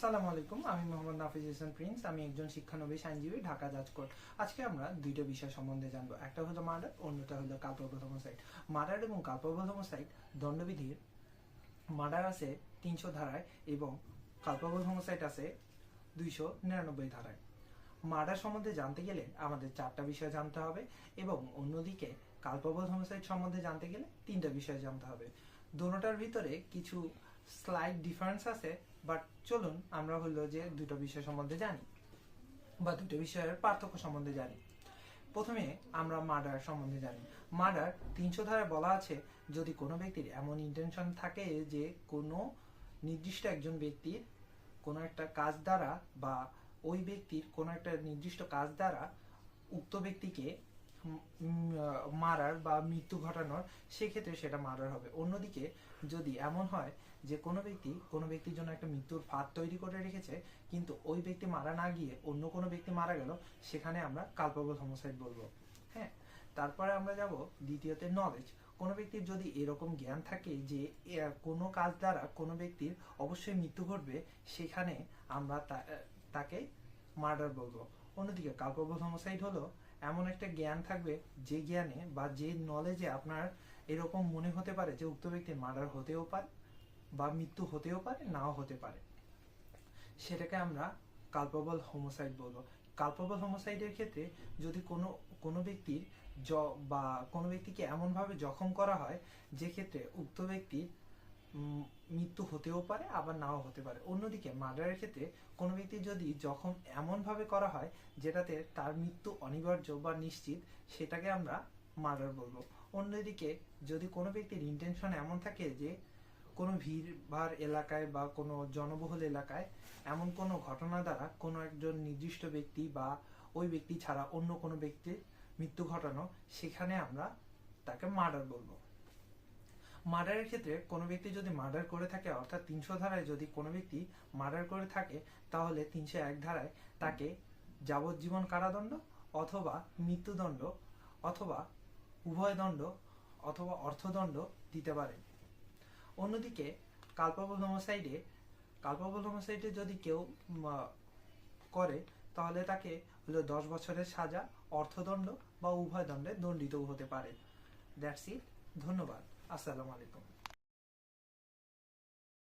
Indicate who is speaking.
Speaker 1: আসসালামু আলাইকুম, আমি মোহাম্মদ নাফিজ হোসেন প্রিন্স, আমি একজন শিক্ষানবিশ আইনজীবী ঢাকা জাজকোর্ট আজকে আমরা দুইটা বিষয় সম্বন্ধে জানব। একটা হলো মার্ডার, অন্যটা হলো কাল্পবোধ হোমোসাইড মার্ডার এবং কাল্পবোধ হোমোসাইড দণ্ডবিধির মার্ডার আছে তিনশো ধারায় এবং কাল্পবোধ হোমোসাইড আছে দুইশো নিরানব্বই ধারায়। মার্ডার সম্বন্ধে জানতে গেলে আমাদের চারটা বিষয় জানতে হবে এবং অন্যদিকে কাল্পবোধ হোমোসাইড সম্বন্ধে জানতে গেলে তিনটা বিষয় জানতে হবে। দোনোটার ভিতরে কিছু স্লাইড ডিফারেন্স আছে বাট চলুন আমরা হলো যে দুটো বিষয় সম্বন্ধে জানি, বা দুটো বিষয়ের পার্থক্য সম্বন্ধে জানি। প্রথমে আমরা মার্ডার সম্বন্ধে জানি। মার্ডার তিনশো ধারায় বলা আছে, যদি কোনো ব্যক্তির এমন ইন্টেনশন থাকে যে কোনো নির্দিষ্ট একজন ব্যক্তির কোনো একটা কাজ দ্বারা বা ওই ব্যক্তির কোনো একটা নির্দিষ্ট কাজ দ্বারা উক্ত ব্যক্তিকে মারার বা মৃত্যু ঘটানোর, সেক্ষেত্রে সেটা মার্ডার হবে। অন্যদিকে যদি এমন হয় যে কোনো ব্যক্তি কোনো ব্যক্তির জন্য একটা মৃত্যুর ফাঁদ তৈরি করে রেখেছে, কিন্তু ওই ব্যক্তি মারা না গিয়ে অন্য কোনো ব্যক্তি মারা গেল, সেখানে আমরা কাল্পবোধ হোমোসাইড বলব। হ্যাঁ? তারপরে আমরা যাব দ্বিতীয়তে নলেজ কোনো ব্যক্তির যদি এরকম জ্ঞান থাকে যে কোনো কাজ দ্বারা কোনো ব্যক্তির অবশ্যই মৃত্যু ঘটবে, সেখানে আমরা তাকে মার্ডার বলব। অন্যদিকে কাল্পবোধ হোমোসাইড হলো এমন একটা জ্ঞান থাকবে যে জ্ঞানে বা যে নলেজে আপনার এরকম মনে হতে পারে যে উক্ত ব্যক্তির মার্ডার হতেও পারে বা মৃত্যু হতেও পারে, নাও হতে পারে। সেটাকে আমরা কাল্পবল হোমোসাইড বলব। কাল্পবল হোমোসাইডের ক্ষেত্রে যদি কোনো কোনো ব্যক্তির জ বা কোনো ব্যক্তিকে এমনভাবে জখম করা হয়, যে ক্ষেত্রে উক্ত ব্যক্তির মৃত্যু হতেও পারে, আবার নাও হতে পারে। অন্যদিকে মার্ডারের ক্ষেত্রে কোনো ব্যক্তি যদি জখম এমনভাবে করা হয় যেটাতে তার মৃত্যু অনিবার্য বা নিশ্চিত, সেটাকে আমরা মার্ডার বলব। অন্যদিকে যদি কোনো ব্যক্তির ইন্টেনশন এমন থাকে যে কোনো ভিড় ভাড় এলাকায় বা কোনো জনবহুল এলাকায় এমন কোনো ঘটনা দ্বারা কোনো একজন নির্দিষ্ট ব্যক্তি বা ওই ব্যক্তি ছাড়া অন্য কোনো ব্যক্তির মৃত্যু ঘটানো, সেখানে আমরা তাকে মার্ডার বলব। মার্ডারের ক্ষেত্রে কোনো ব্যক্তি যদি মার্ডার করে থাকে, অর্থাৎ তিনশো ধারায় যদি কোনো ব্যক্তি মার্ডার করে থাকে, তাহলে তিনশো এক ধারায় তাকে যাবজ্জীবন কারাদণ্ড অথবা মৃত্যুদণ্ড অথবা উভয় দণ্ড অথবা অর্থদণ্ড দিতে পারে। অন্যদিকে কাল্পবল হোমোসাইডে কাল্পবল হোমোসাইডে যদি কেউ করে, তাহলে তাকে হলো দশ বছরের সাজা, অর্থদণ্ড বা উভয় দণ্ডে দণ্ডিত হতে পারে। দ্যাটস ইট ধন্যবাদ। আসসালামু আলাইকুম।